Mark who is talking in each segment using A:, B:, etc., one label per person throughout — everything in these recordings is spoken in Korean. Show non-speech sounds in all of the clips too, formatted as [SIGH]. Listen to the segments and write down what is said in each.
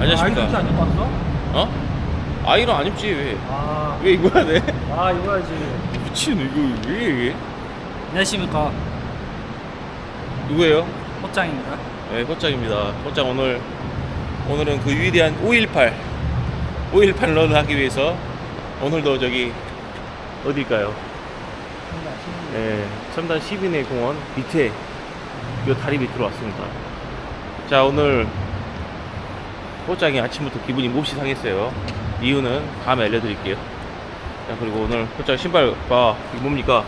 A: 안녕하십니까.
B: 아이언 안 입고 왔어?
A: 어? 아이런 안 입지 왜?
B: 아,
A: 왜 입어야 돼?
B: 아 입어야지.
A: 미친 이거 왜 이게?
B: 안녕하십니까.
A: 누구예요?
B: 호짱입니다.
A: 네, 호짱입니다. 호짱 오늘 오늘은 그 위대한 518 518 런을 하기 위해서 오늘도 저기 어딜까요? 네, 첨단 시민의 공원 밑에 요 다리 밑으로 왔습니다. 자, 오늘 호짱이 아침부터 기분이 몹시 상했어요. 이유는 다음에 알려드릴게요. 자, 그리고 오늘 호짱 신발 봐. 이게 뭡니까?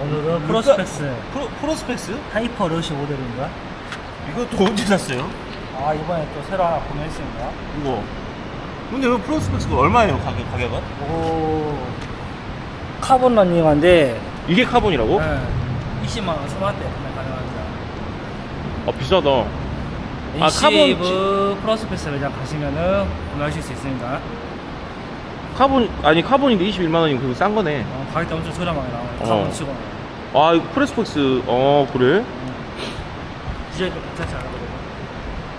B: 오늘은 프로스펙스
A: 프로, 프로스펙스?
B: 하이퍼 러시 모델입니다.
A: 이거 또 언제 샀어요?
B: 아 이번에 또 새로 하나 구매했습니다.
A: 이거. 근데 왜 프로스펙스가 얼마예요, 가격, 가격은?
B: 오 카본 러닝화인데
A: 이게 카본이라고?
B: 네, 20만 원 초반대 구매 가능합니다.
A: 아, 비싸다. 아,
B: 인시브 프로스펙스 매장 가시면은 구매하실 수 있습니다.
A: 카본, 아니, 카본인데 21만 원이면 그거 싼 거네.
B: 어, 가격대 엄청 저렴하게 나와요.
A: 어.
B: 카본 치고.
A: 아, 이거 프로스펙스, 어, 그래?
B: 디자인도 괜찮지 않아요?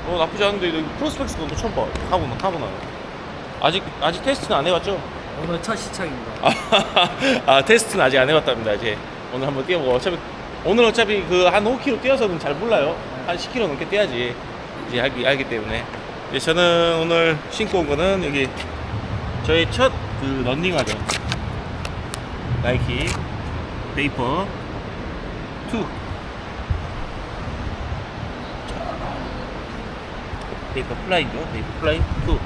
A: 어, 나쁘지 않은데, 이거 프로스펙스가 또 처음 봐. 카본, 카본 하나. 아직, 아직 테스트는 안 해봤죠?
B: 오늘 첫 시착입니다.
A: 아, [LAUGHS] 아, 테스트는 아직 안 해봤답니다, 이제. 오늘 한번 뛰어보고. 어차피, 오늘 어차피 그 한 5km 뛰어서는 잘 몰라요. 한 10km 넘게 뛰어야지. 이제 알기, 알기 때문에. 이제 저는 오늘 신고 온 거는 여기 저의 첫 그 런닝화죠. 나이키 베이퍼 2. 베이퍼 플라이죠. 베이퍼 플라이 2.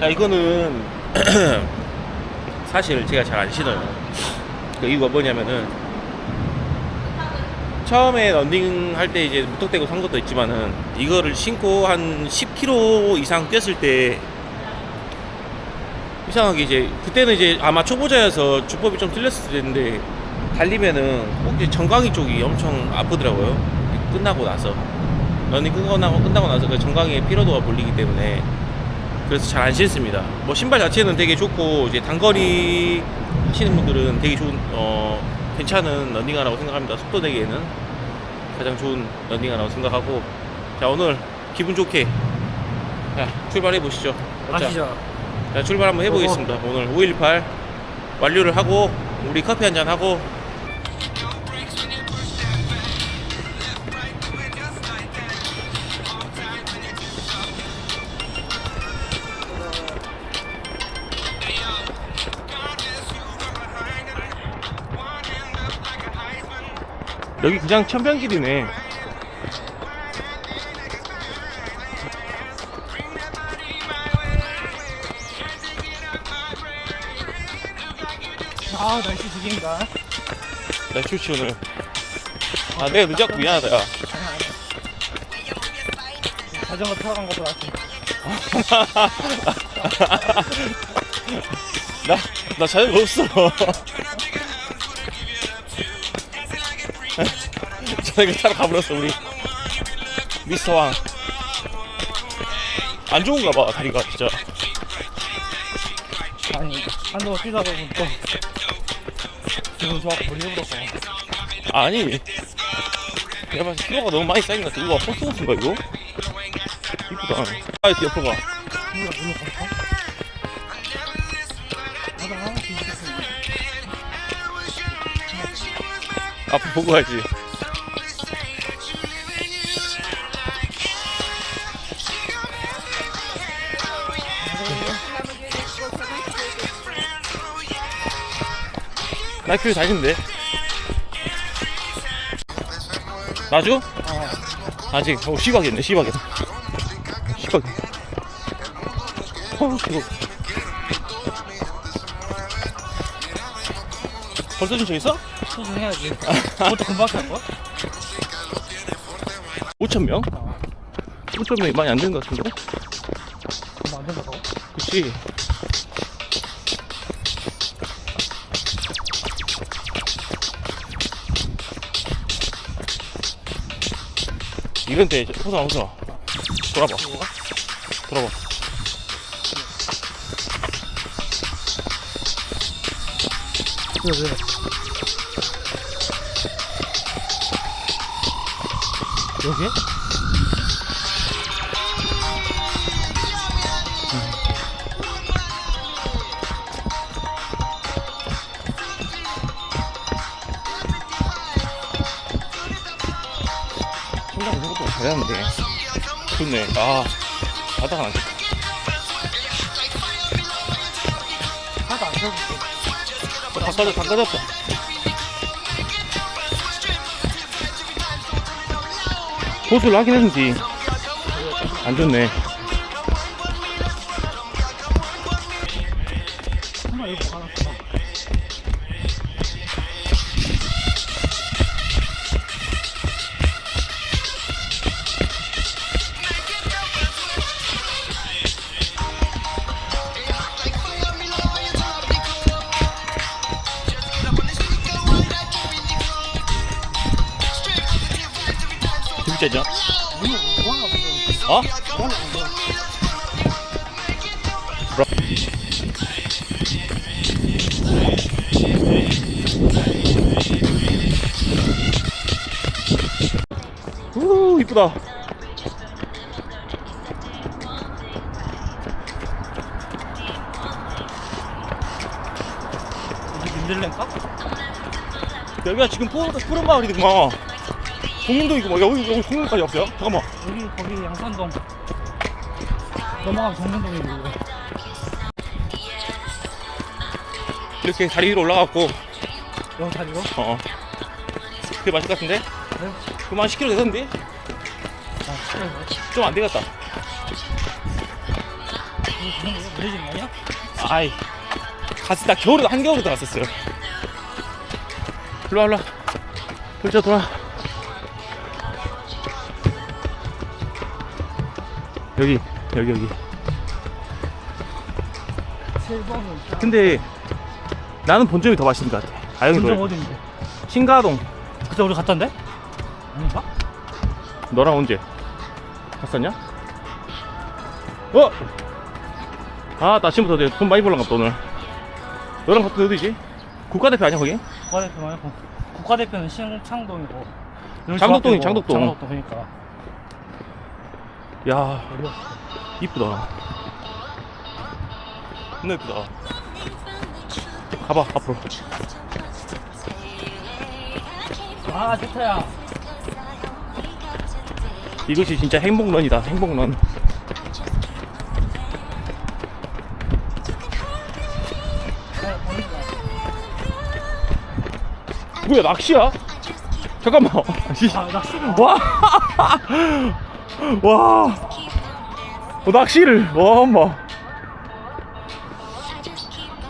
A: 자, 이거는 [CLEARS THROAT] 사실 제가 잘 안 신어요. 그 이유가 뭐냐면은 처음에 런닝 할 때 이제 무턱대고 산 것도 있지만은 이거를 신고 한 10km 이상 뛰었을 때 이상하게 이제 그때는 이제 아마 초보자여서 주법이 좀 틀렸을 텐데 달리면은 꼭 정강이 쪽이 엄청 아프더라고요. 끝나고 나서 런닝 끝나고 끝나고 나서 그 정강이의 피로도가 몰리기 때문에 그래서 잘 안 신습니다. 뭐 신발 자체는 되게 좋고 이제 단거리 하시는 분들은 되게 좋은 어 괜찮은 런닝화라고 생각합니다. 속도 내기에는 가장 좋은 런닝화라고 생각하고 자 오늘 기분 좋게 자 출발해 보시죠.
B: 가시죠.
A: 자 출발 한번 해보겠습니다. 오늘 518 완료를 하고 우리 커피 한 잔 하고 여기 그냥 천변길이네.
B: 아 날씨 죽인가?
A: 나 출시 오늘. 아 내가 늦었고 미안하다. 야.
B: 자전거 타고 간 것보다 [LAUGHS]
A: 나, 나 자전거 없어. [LAUGHS] 자전거 타러 가버렸어, 우리. 미스터 왕. 안 좋은가 봐, 다리가, 진짜.
B: 아니 한동안 뛰다 또 기분 좋아서 머리 해버렸어.
A: 아니. 내가 봤을 때 피로가 너무 많이 쌓인 것 같아. 이거 호스호스인가, 이거? 이쁘다. 아, 옆으로 봐.
B: 이거 이거 갈까?
A: 앞으로 보고 가야지. 나이키를 다신데 나주?
B: 어.
A: 아직 어 시박이네 시박이다 시박 어 벌써 신청했어?
B: 소중 해야지. 그것도 금방 할 거야?
A: 5천 명? 5천 명이 많이 안 되는 것 같은데?
B: 금방 안 된다고?
A: 그치 이건 돼 호성아 호성아 돌아봐 돌아봐
B: 왜 왜?
A: 여기? 생각보다 잘했는데. 좋네. 아, 바다가 안 좋다.
B: 하나도 안 있어.
A: 어, 다 꺼졌, 다 꺼졌어. 보수를 하긴 했는지. 안 좋네.
B: 정말 이거 가놨어. 없어.
A: 어? 우 이쁘다.
B: 여기 민들레인가?
A: 여기가 지금 푸른, 푸른 마을이구만. 동문동이고 뭐 여기 여기 동문까지 없어요? 잠깐만.
B: 여기 거기 양산동. 넘어가면 정문동이고 이거.
A: 이렇게 다리 위로 올라갔고,
B: 여기 다리로?
A: 어. 그게 맞을 것 같은데?
B: 네.
A: 그만 10km 되던데?
B: 아. 이거
A: 좀안 되겠다.
B: 무슨 거 느려지는 거 아니야?
A: 아이. 갔을 때 겨울에 한겨울에 들어갔었어요. 일로 와 일로 와. 돌자 돌아. 여기 여기 여기.
B: 7번은
A: 근데 나는 본점이 더 맛있는 것 같아. 아영이
B: 분점
A: 노래.
B: 어딘데?
A: 신가동.
B: 그때 우리 갔던데? 아닌가?
A: 너랑 언제? 갔었냐? 어? 아, 나 아침부터 내가 돈 많이 벌란가 보다, 오늘. 너랑 갔던 데 어디지? 국가대표 아니야, 거기?
B: 국가대표 말고 국가대표는 신창동이고 여기
A: 장덕동이, 장덕동.
B: 장덕동 그러니까
A: 야? 이쁘다. 겁나 이쁘다. 가봐, 앞으로.
B: 아 좋다야
A: 이것이 진짜 행복런이다, 행복런. 뭐야, 낚시야? 잠깐만. [LAUGHS]
B: 아
A: 와! [LAUGHS] 와! 어, 낚시를, 와, 엄마.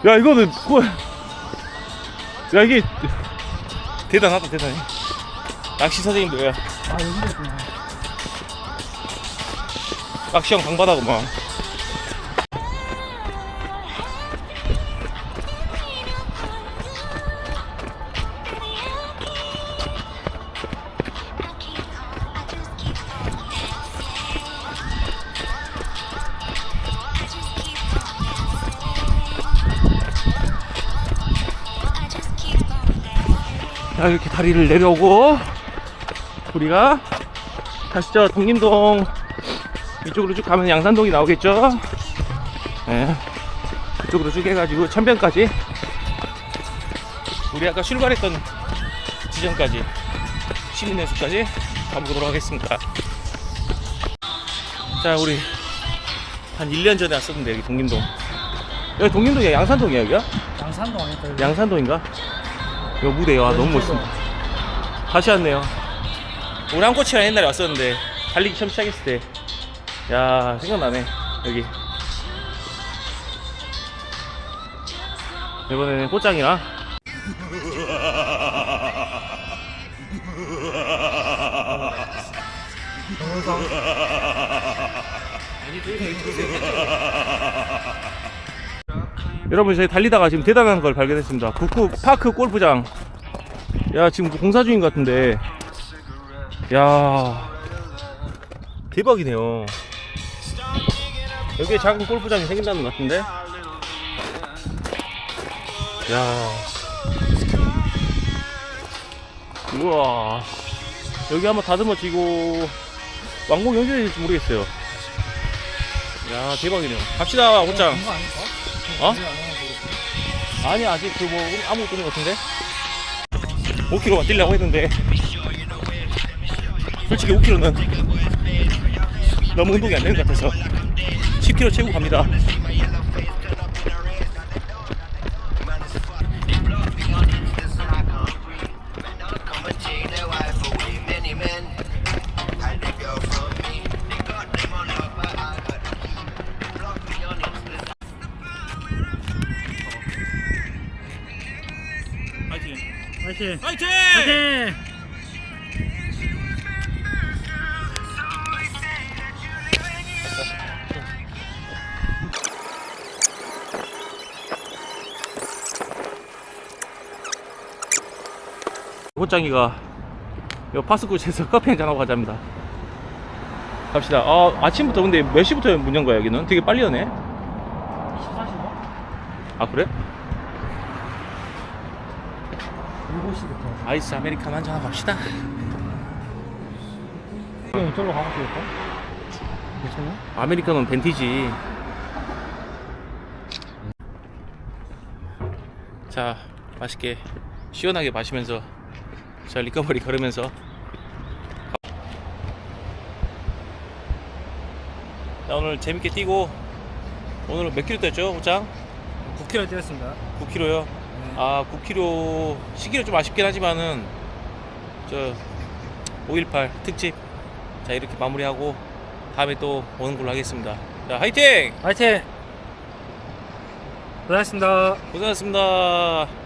A: 야, 이거는, 그, 야, 이게, 대단하다, 대단해. 낚시 선생님도야.
B: 아 여기도 있구나
A: 낚시형 강바다구만. 자, 이렇게 다리를 내려오고, 우리가 다시 저 동림동 이쪽으로 쭉 가면 양산동이 나오겠죠? 예. 그쪽으로 쭉 해가지고 천변까지 우리 아까 출발했던 지점까지 시민회수까지 가보도록 하겠습니다. 자, 우리 한 1년 전에 왔었는데 여기 동림동. 여기 동림동이야? 양산동이야 여기가?
B: 양산동 아닐까 여기
A: 양산동인가? 요 무대 와 너무 멋있습니다. 다시 왔네요. 오랑꽃이랑 옛날에 왔었는데 달리기 처음 시작했을 때. 야 생각나네 여기. 이번에는 꽃장이랑 여러분 저희 달리다가 지금 대단한 걸 발견했습니다. 북구 파크 골프장. 야 지금 공사 중인 것 같은데. 야 대박이네요. 여기에 작은 골프장이 생긴다는 것 같은데. 야. 우와. 여기 한번 다듬어지고 완공 연결이 될지 모르겠어요. 야 대박이네요. 갑시다 옷장. 어?
B: 아니
A: 아직 그 뭐 아무것도 없는 것 같은데 5km만 뛰려고 했는데 솔직히 5km는 너무 운동이 안 되는 것 같아서 10km 채우고 갑니다.
B: 화이팅!
A: 파이팅!
B: 화이팅!
A: 호짱이가 요 파스쿠에서 커피 한잔 하고 가자입니다. 갑시다. 아, 아침부터 근데 몇 시부터 문 연 거야, 여기는? 되게 빨리 여네?
B: 24시간?
A: 아, 그래?
B: 시부터
A: 아이스 아메리카노 한잔 하고 갑시다.
B: 그럼 이쪽으로 가면 되겠다? 괜찮아?
A: 아메리카노는 벤티지. 자, 맛있게 시원하게 마시면서 자 리커버리 걸으면서 가- 자, 오늘 재밌게 뛰고 오늘 몇 킬로 뛰었죠, 호짱?
B: 9km 뛰었습니다
A: 9킬로요.
B: 네.
A: 아, 9킬로 시기는 좀 아쉽긴 하지만은 저 518 특집 자 이렇게 마무리하고 다음에 또 오는 걸로 하겠습니다. 자, 화이팅!
B: 화이팅! 고생하셨습니다
A: 고생하셨습니다.